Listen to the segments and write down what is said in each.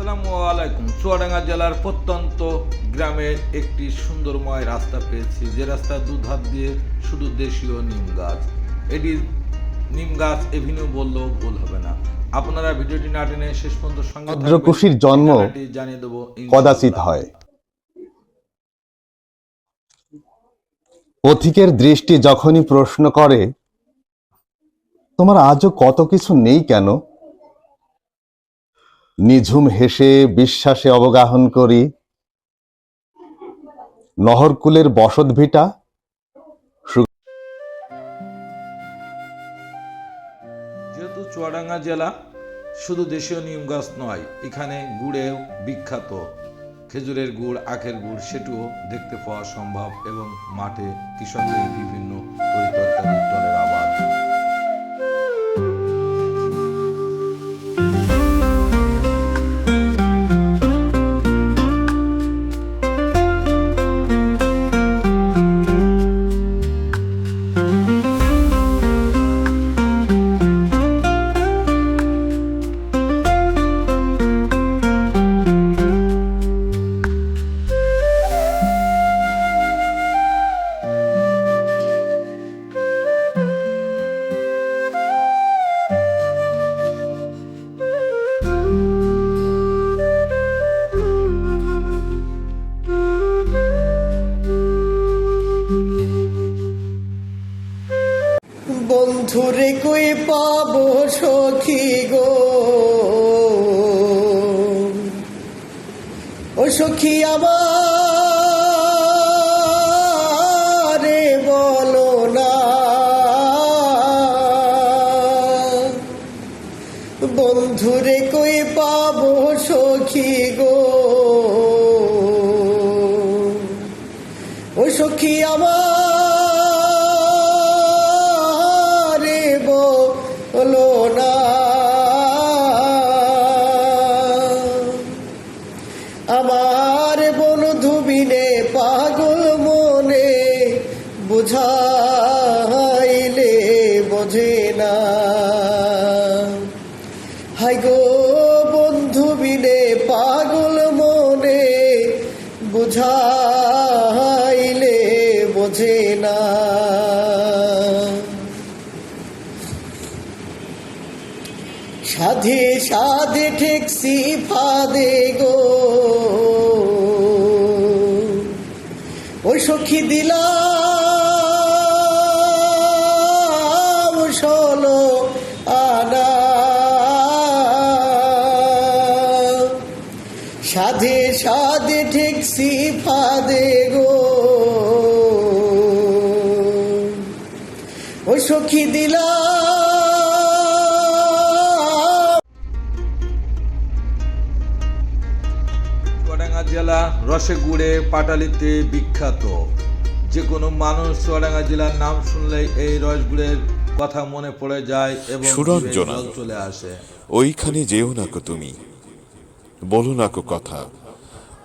আসসালামু আলাইকুম। চুয়াডাঙ্গা জেলার প্রত্যন্ত গ্রামের একটি সুন্দরময় রাস্তা পেয়েছি। যে রাস্তা দুধার দিয়ে শুধু দেশীয় নিম গাছ। এটি নিম গাছ এভিনিউ বললেও ভুল হবে না। আপনারা ভিডিওটি না টেনে শেষ পর্যন্ত সঙ্গে থাকবেন। জন্ম জানিয়ে দেবো। কদাচিৎ হয়। পথিকের দৃষ্টি যখনই প্রশ্ন করে তোমার আজও কত কিছু নেই কেন? নিঝুম হেসে বিশ্বাসে অবগাহন করি। নহরকুলের বসত ভিটা যেহেতু চুয়াডাঙ্গা জেলা, শুধু দেশীয় নিম গাছ নয়, এখানে গুড়েও বিখ্যাত। খেজুরের গুড়, আখের গুড়, সেটিও দেখতে পাওয়া সম্ভব এবং মাঠে কৃষকদের বিভিন্ন তরিতরকারি দলের বন্ধুরে কই পাব সখী গো? ও সখী আমার বলো না। বন্ধুরে কই পাব সখী গো? ও সখী আমার বলো না। আমার বন্ধু বিনে পাগল মনে বুঝাইলে বোঝে না। হাই গো বন্ধু বিনে পাগল মনে বুঝাইলে বোঝে না। সাধে সাধে ঠেকসি ফাদে গো। ওই সখী দিলাম ষোলো আনা। সাধে সাধে ঠেকসি ফাদে গো। ওই সখী দিলাম চুয়াডাঙ্গা রসে গুড়ে পাটালিতে বিখ্যাত। যে কোনো মানুষ চুয়াডাঙ্গা জেলার নাম শুনলেই এই রসগুড়ের কথা মনে পড়ে যায় এবং সুরঞ্জনা। জল চলে আসে। ওইখানে যেও না কো তুমি। বলো না কো কথা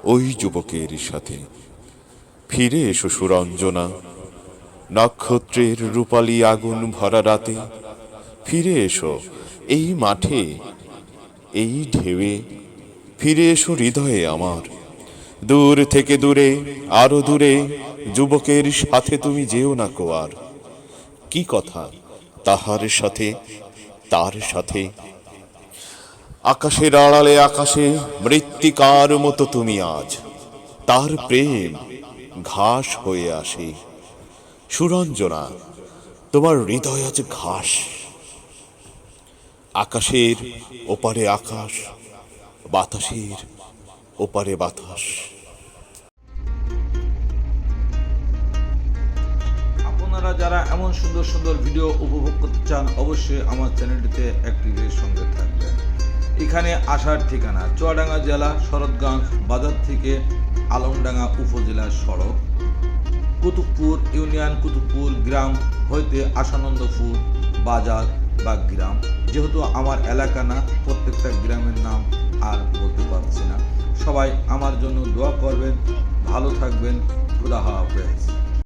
ওই যুবকের সাথে। ফিরে এসো সুরঞ্জনা নক্ষত্রের রূপালী আগুন ভরা রাতে। ফিরে এসো এই মাঠে এই ঢেউয়ে। ফিরে এসো হৃদয়ে আমার দূর থেকে দূরে, আরও দূরে, যুবকের সাথে তুমি যেও না কো আর। কি কথা? তাহার সাথে, তার সাথে। আকাশের আড়ালে আকাশে মৃত্তিকার মতো তুমি আজ। তার প্রেম ঘাস হয়ে আসে। সুরঞ্জনা, তোমার হৃদয় আজ ঘাস। আকাশের ওপারে আকাশ, বাতাসের ওপারে বাতাস। আপনারা যারা এমন সুন্দর সুন্দর ভিডিও উপভোগ করতে চান, অবশ্যই আমার চ্যানেলটিতে অ্যাক্টিভের সঙ্গে থাকবেন। এখানে আসার ঠিকানা, চুয়াডাঙ্গা জেলা, শরৎগঞ্জ বাজার থেকে আলমডাঙ্গা উপজেলার সড়ক। কুতুবপুর ইউনিয়ন, কুতুবপুর গ্রাম হইতে আশানন্দপুর বাজার বা গ্রাম। যেহেতু আমার এলাকা না, প্রত্যেকটা গ্রামের নাম আর বলতে পারছি না। সবাই আমার জন্য দোয়া করবেন ভালো থাকবেন খুদা হাফেজ।